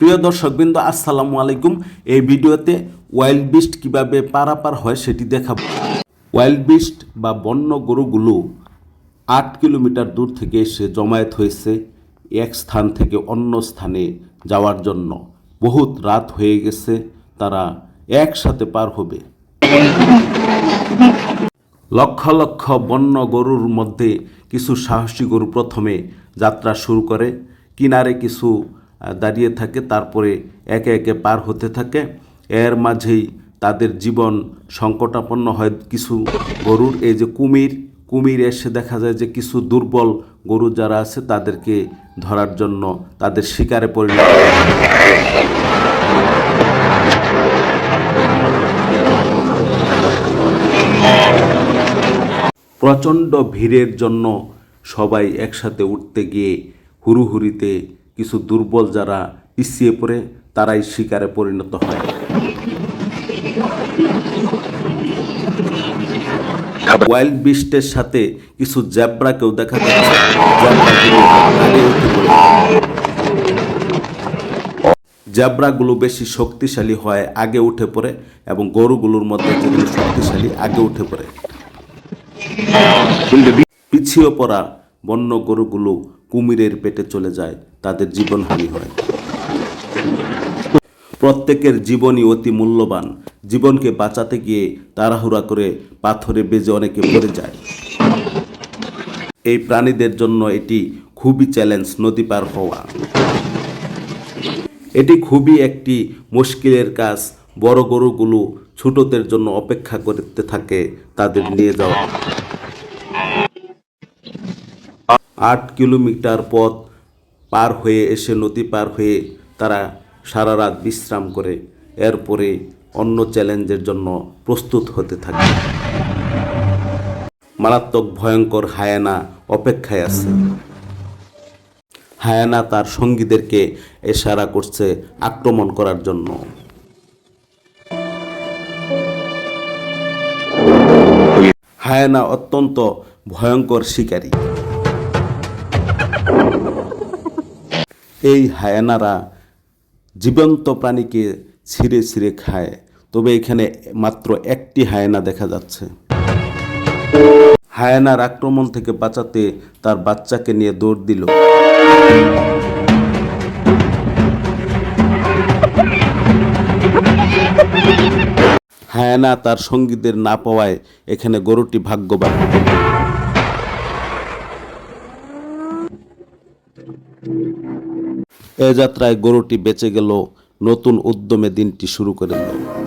প্রিয় দর্শকবৃন্দ, আসসালামু আলাইকুম। এই ভিডিওতে ওয়াইল্ড বিস্ট কীভাবে পারাপার হয় সেটি দেখাবো। ওয়াইল্ড বিস্ট বা বন্য গরুগুলো আট কিলোমিটার দূর থেকে এসে জমায়েত হয়েছে এক স্থান থেকে অন্য স্থানে যাওয়ার জন্য। বহুত রাত হয়ে গেছে, তারা একসাথে পার হবে। লক্ষ লক্ষ বন্য গরুর মধ্যে কিছু সাহসী গরু প্রথমে যাত্রা শুরু করে। কিনারে কিছু দাঁড়িয়ে থাকে, তারপরে একে একে পার হতে থাকে। এর মাঝেই তাদের জীবন সংকটাপন্ন হয় কিছু গরুর। এই যে কুমির কুমির এসে দেখা যায় যে কিছু দুর্বল গরু যারা আছে, তাদেরকে ধরার জন্য তাদের শিকারে পরিণত প্রচণ্ড ভিড়ের জন্য সবাই একসাথে উঠতে গিয়ে হুড়ুহুড়িতে কিছু দুর্বল যারা পিছিয়ে পড়ে, তারাই শিকারে পরিণত হয়। ওয়াইল্ড বিস্টের সাথে কিছু জ্যাবরাকেও দেখা যাচ্ছে জ্যাবরাগুলো বেশি শক্তিশালী হয়, আগে উঠে পড়ে এবং গরুগুলোর মধ্যে যেগুলো শক্তিশালী, আগে উঠে পড়ে। পিছিয়ে পড়া বন্য গরুগুলো কুমিরের পেটে চলে যায়, তাদের জীবনহানি হয়। প্রত্যেকের জীবনই অতি মূল্যবান। জীবনকে বাঁচাতে গিয়ে তাড়াহুড়া করে পাথরে বেজে অনেকে পড়ে যায়। এই প্রাণীদের জন্য এটি খুবই চ্যালেঞ্জ নদী পার হওয়া। এটি খুবই একটি মুশকিলের কাজ। বড় গরুগুলো ছোটদের জন্য অপেক্ষা করতে থাকে, তাদের নিয়ে যাওয়া। আট কিলোমিটার পথ পার হয়ে এসে নদী পার হয়ে তারা সারা রাত বিশ্রাম করে। এরপরে অন্য চ্যালেঞ্জের জন্য প্রস্তুত হতে থাকে। মারাত্মক ভয়ঙ্কর হায়ানা অপেক্ষায় আছে। হায়ানা তার সঙ্গীদেরকে এশারা করছে আক্রমণ করার জন্য। হায়ানা অত্যন্ত ভয়ঙ্কর শিকারী। এই হায়ানারা জীবন্ত প্রাণীকে ছিঁড়ে ছিঁড়ে খায়। তবে এখানে মাত্র একটি হায়না দেখা যাচ্ছে। হায়ানার আক্রমণ থেকে বাঁচাতে তার বাচ্চাকে নিয়ে দৌড় দিল। হায়ানা তার সঙ্গীদের না পাওয়ায় এখানে গরুটি ভাগ্যবান। এ যাত্রায় গরুটি বেঁচে গেল নতুন উদ্যমে দিনটি শুরু করে দিল।